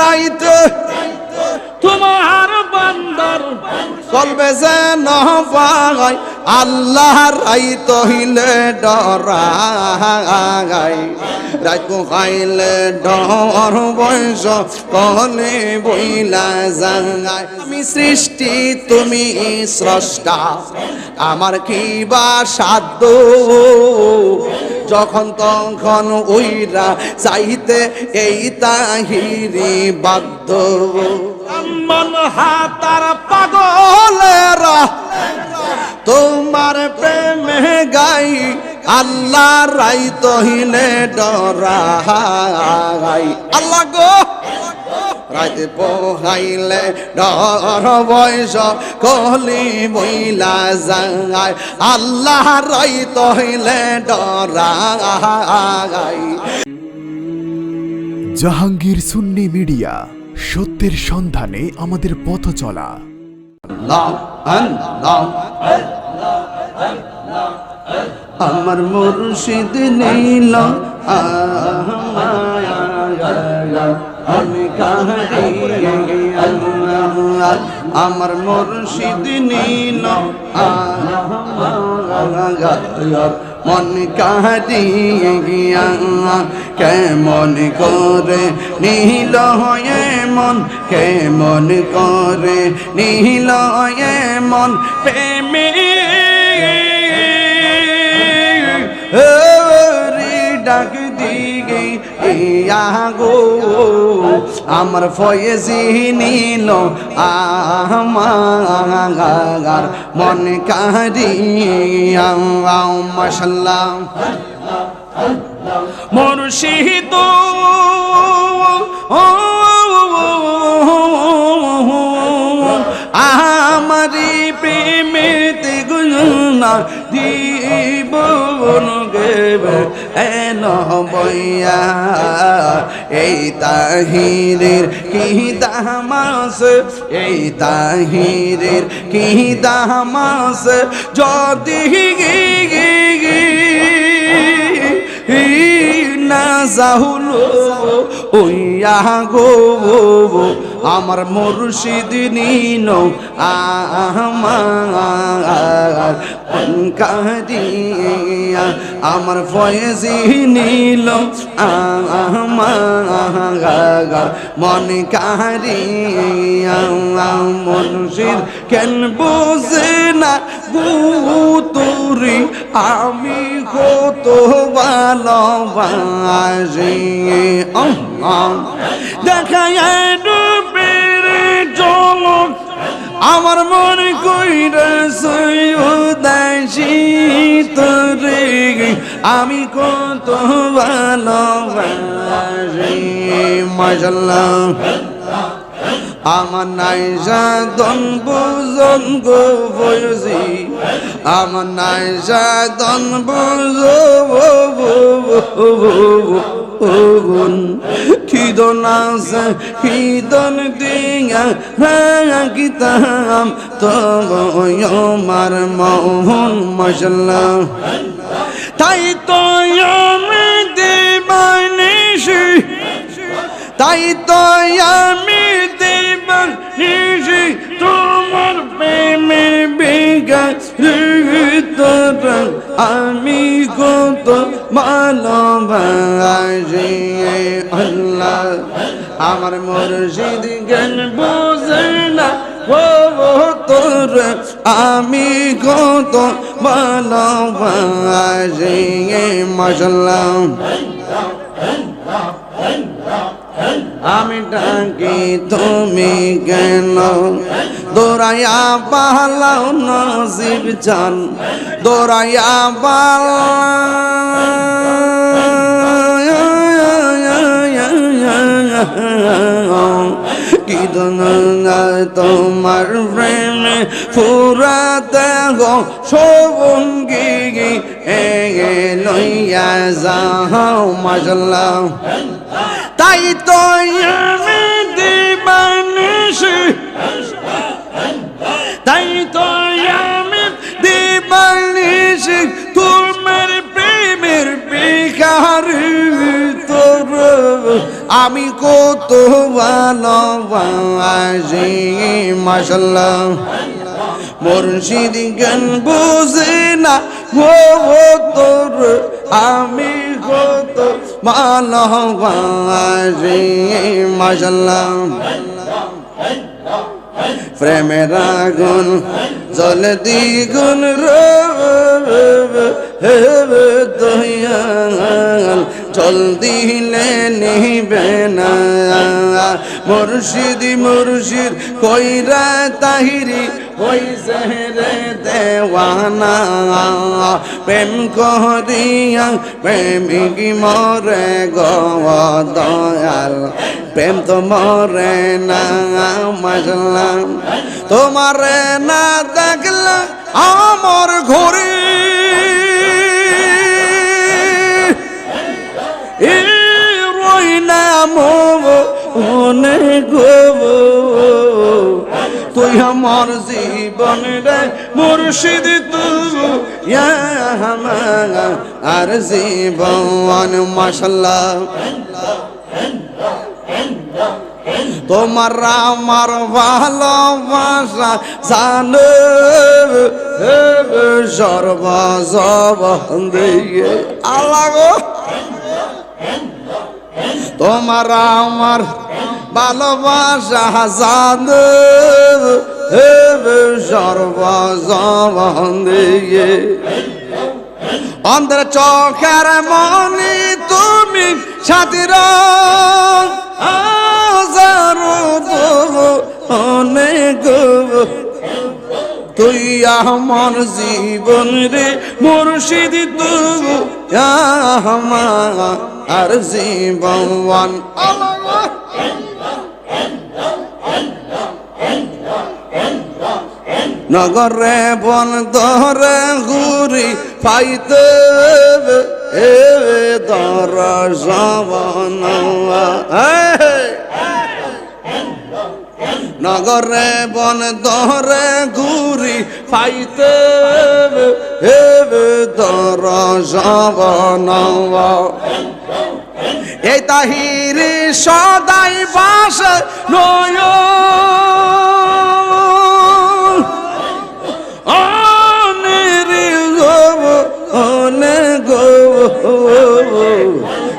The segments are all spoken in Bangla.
রাইতে। তোমার বান্দার। কলবে যে নয় আল্লাহ রাই তহিলে ডরাই। রাত খাইলে ডর বয়স কলে বইলা যায় আমি সৃষ্টি, তুমি স্রষ্টা, আমার কি বা সাধ্য? যখন তখন ওইরা চাইতে এই তাহিরি বাধ্য। মন হাতার পাগলেরা। তোমার প্রেমে গাই, আল্লাহ রাই তহিলে ডরাই আল্লাহ গো, রাইতে পোহাইলে ডর বয়স, কলি বইলা যায় আল্লাহ রাই তহিলে ডরাই জাহাঙ্গীর সুন্নি মিডিয়া সত্যের সন্ধানে আমাদের পথ চলা। আমার মুর্শিদ নীল আমি কাহারি আমার মুর্শিদ নীল মন কাহারিয়ে গিয়া কেমন করে নীল হয়ে মন, কেমন করে নীল হয়ে মন, প্রেমে ডাক দিগে ইয়া আমার ফয়েজি নীল আমার মন কারিয়া মাশাল্লাহ। মুর্শিদ আমারি প্রেমেতে গুনা জীবন গেবে এন বইয়া। এই তাহিরের কি দামাস? এই তাহিরের কি দামাস? যদি গে যাহুলো ওইয়া গো, আমার মুর্শিদ নিন আমার কারিয়া আমার ফয়েজি নীল আমার, মন কারিয়া মুর্শিদ কেন বোঝে না গুতুরি আমি কত ভালোবাসি দেখায় আমার মন কইরা সৈদাসি তোরে। আমি কত ভালোবাসি মাশাল্লাহ আমার নাইজা দন বুজন গো বয়সি আমার নাইজা দন বুজন খিদন আছে, খিদন হ্যাঁ কিতাম তব আমার মোহন মশলা। তাই তো আমি দেবানিসি তাই তো আমি দেবানিসি তোমার প্রেমে বেগা তোর আমি কত ভালোবাসি আল্লাহ আমার মুর্শিদ জ্ঞান বোঝে না ও তোর আমি কত ভালোবাসি মশলা আমি ডাকি, তুমি কেন? দৌড়াইয়া পালাও নসিব চান দৌড়াইয়া পালা তোমার প্রেমে পুরা দেহ, সবঙ্গি এ লইয়া যাও মাসাল্লাহ তাই তো আমি দিবানিসি তাই তো আমি দিবানিসি তোমার প্রেমের বেকার তোর। আমি কত ভালোবাসি মাসাল্লাহ মুর্শিদ জ্ঞান বুঝে না গো তোর। আমি কত ভালোবাসি মাসাল্লাহ প্রেমের আগুন জল দ্বিগুণ দয়াল জল দিলে নিবে না। মুর্শিদ মুর্শিদ, কইরা তাহিরি হইছে রে দেওয়ানা। প্রেম করিয়া প্রেমিক মরে গো দয়াল। প্রেম তো মরে না মজলাম তোমার না দেখলে আমার ঘরে। রই না তুই আমার জীবন রে মুর্শিদ আর জীবন মাসাল্লাহ তোমার আমার ভালোবাসা জানো। সর্ব সব দিয়ে আলাগো তোমার আমার ভালোবাসা জানো। সর্ব সব দিয়ে। অন্তর চোখের মনি তুমি সাথীর আমার জীবন রে মুর্শিদ তু আমার জীবন। নগরে বন দরে ঘুরি পাইতে এ দর সবন নগরে বন দরে ঘুরি পাইতে এ দর সবন এই তাহিরি সদাই বাস নয়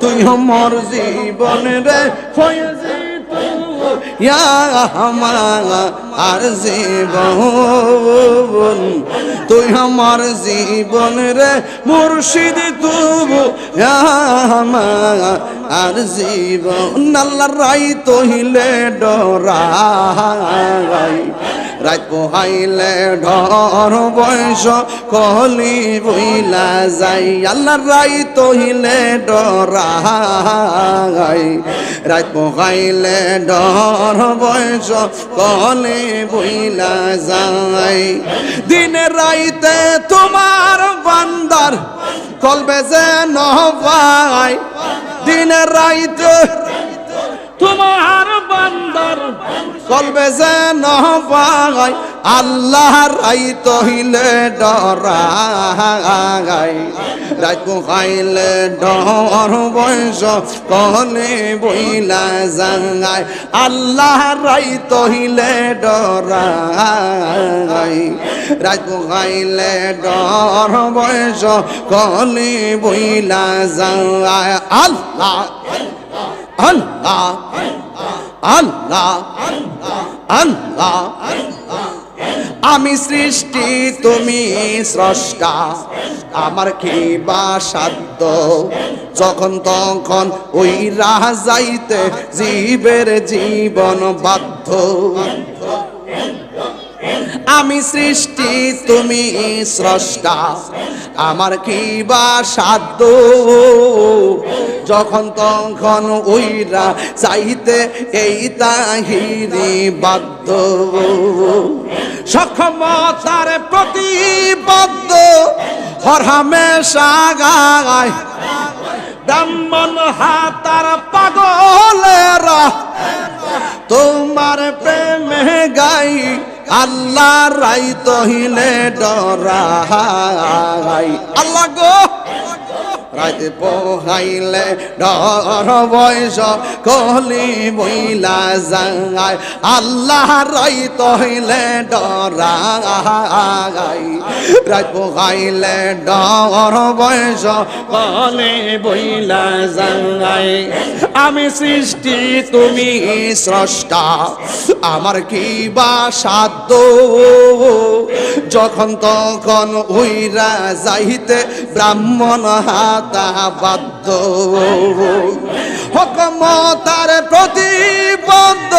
তুই আমার জীবন রে ফয়েজি ইয়া আমার আর জীবন তুই আমার জীবন রে মুর্শিদ তুবু আমার আর জীবন আল্লাহ রাই তহিলে ডরাই রাত পোহাইলে ঢর বয়স কলি বইলা যাই। আল্লাহ রাই তহিলে ডরাই রাত পোহাইলে ঢর বয়স কলি বইলা যাই। দিনে রাইতে তোমার বান্দার কলবে যে নবাই দিনে রাইতে তোমার বান্দর কলবে যে নবাই আল্লাহ রাই তহিলে ডরাই রাত খাইলে ডর বয়স কলে বইলা জাঙ্গাই আল্লাহ রাই তহিলে ডরাই রাত খাইলে ডর বয়স কলে বইলা জাঙ্গাই আল্লাহ আল্লাহ আল্লাহ আল্লাহ আমি সৃষ্টি, তুমি স্রষ্টা। আমার কি বা সাধ্য। যখন তখন ওই রাজাইতে জীবের জীবন বাধ্য। আমি সৃষ্টি, তুমি স্রষ্টা। আমার কি বা সাধ্য? যখন তখন ওইরা চাইতে এই তাহিরি বাধ্য। সক্ষমতার প্রতিবদ্ধ হরহামে সাগায় ব্রাহ্মণ হাতার পাগলেরা তোমার প্রেমে গাই আল্লাহ রাই তহিলে ডরা আল্লাহ গো! রাতে পোহাইলে ডর বয়স, কলি বইলা যায়। আল্লাহ রাই তহিলে ডরাই। রাত পোহাইলে ডর বয়স, কলি বইলা যায়। আমি সৃষ্টি, তুমি স্রষ্টা। আমার কি বা সাধ্য? যখন তখন উইরা যাইতে ব্রাহ্মণ হাতা বাধ্য হকমতার প্রতিবদ্ধ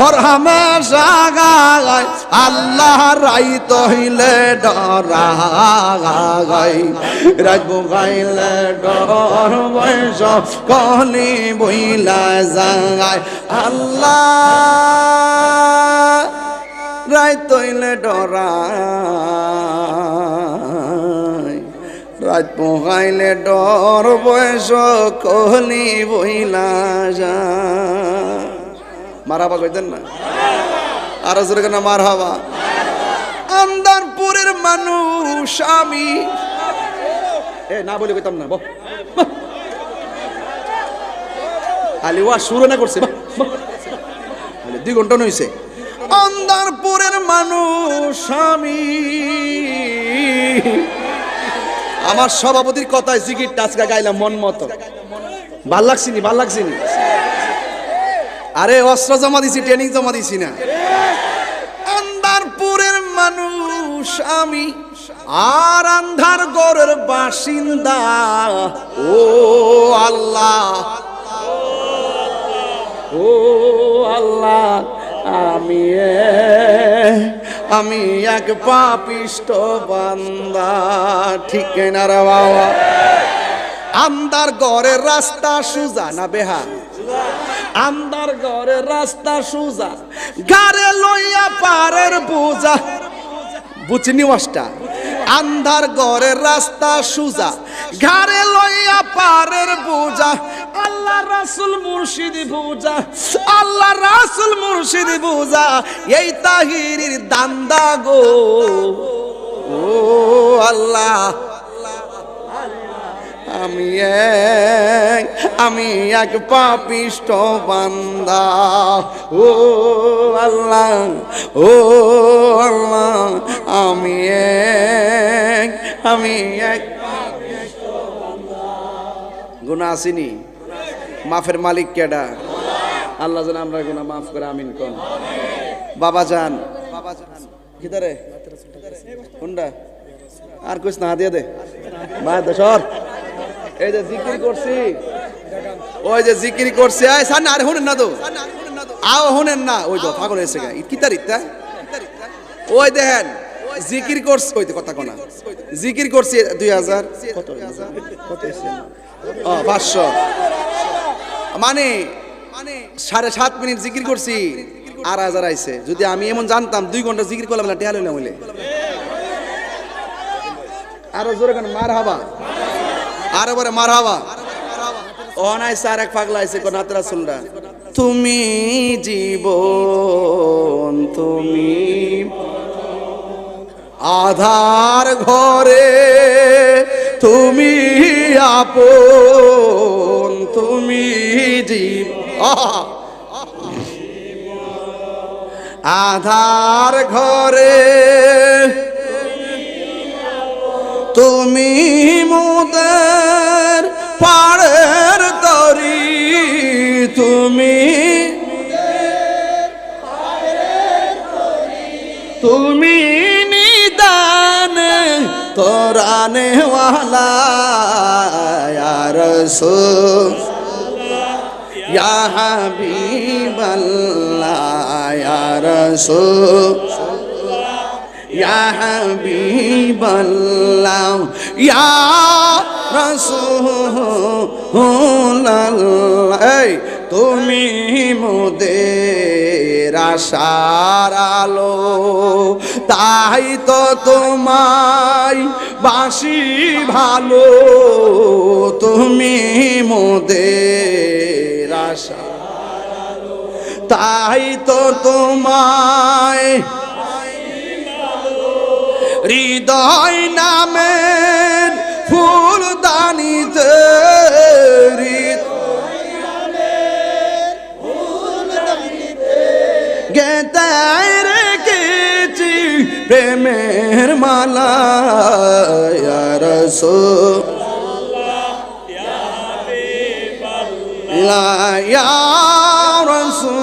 হরহামেশাগায় আল্লাহ রাই তহিলে ডরাগাই রাজবু গাইলে ডর বয়স কলি বইলা যায় আল্লাহ রাই তৈলে ডরাই রাত পোহাইলে ডর বয়স কহলি বইলা যা। মারাবা কইতেন না? আর জোরে কেন মার হবা আন্দারপুরের মানুষ আমি। এ, না বলে কইতাম না, বহ। আলি ওয়া শুরু না করছে। দুই ঘণ্টা নইছে। আন্দারপুরের মানুষ আমি। আমার সভাপতির কথায় জিকির টাচকা গাইলাম মন মতো। ভালো লাগছিনি ভালো লাগছিনি আরে, অস্ত্র জমা দিছি ট্রেনিং জমা দিছি না। আন্দারপুরের মানুষ আমি, আর আন্ধার গড়ের বাসিন্দা। ও আল্লাহ। ও আল্লাহ, আমি আমি এক পাপিষ্ট বান্দা, ঠিক না রে বাবা? আন্দার ঘরের রাস্তা সুজা না বেহা আন্দার ঘরের রাস্তা সুজা। গারে লইয়া পারের বুজা বুঝনি ওয়াসটা আন্ধার ঘরের রাস্তা সুজা। ঘাড়ে লইয়া পারের বোঝা আল্লাহ রাসুল মুর্শিদ বুঝা আল্লাহ রাসুল মুর্শিদ বুঝা এই তাহিরির দান্দা গো। ও আল্লাহ, আমি এক আমি এক পাপিষ্ট বান্দা। ও আল্লাহ ও আল্লাহ, আমি এক আমি এক গুণা আসিনি? মাফের মালিক কেডা আল্লাহ যেন আমরা গুণা মাফ করে, আমিন কোন। বাবা যান। বাবা যান আর কিছু না দিয়ে দে। বা এই যে জিকির করছি। ওই যে জিকির করছি, আয় সান আর শুনেন না তো। আও শুনেন না। ওই তো, পাগল হয়েছে গা। কি তারিখটা ওই দেখেন, জিকির করছি। ওই তো, কথা কোনা। জিকির করছি দুই হাজার। কত কত পাঁচশো। মানে সাড়ে সাত মিনিট জিকির করছি, আর হাজার আইছে। যদি আমি এমন জানতাম, দুই ঘণ্টা জিকির করলাম না টেহা লইলাম হইলে। আরও জোরে কেন, মার হাবা। আরও বলে মার হাবা। ও নাই স্যার এক পাগলা আইছে, কোন, হাতরা শুনরা তুমি জীবন, তুমি আধার ঘরে তুমি আপন তুমি জীব! আধার ঘরে তুমি মোদের ইয়া রাসূলুল্লাহ এই তুমি মোদের আশার আলো তাই তো তোমায় বাসি ভালো। তুমি মোদের আশা। তাই তো তোমায় হৃদয় নামের গেতায় রেখেছি প্রেমের মালা রসো লা রসো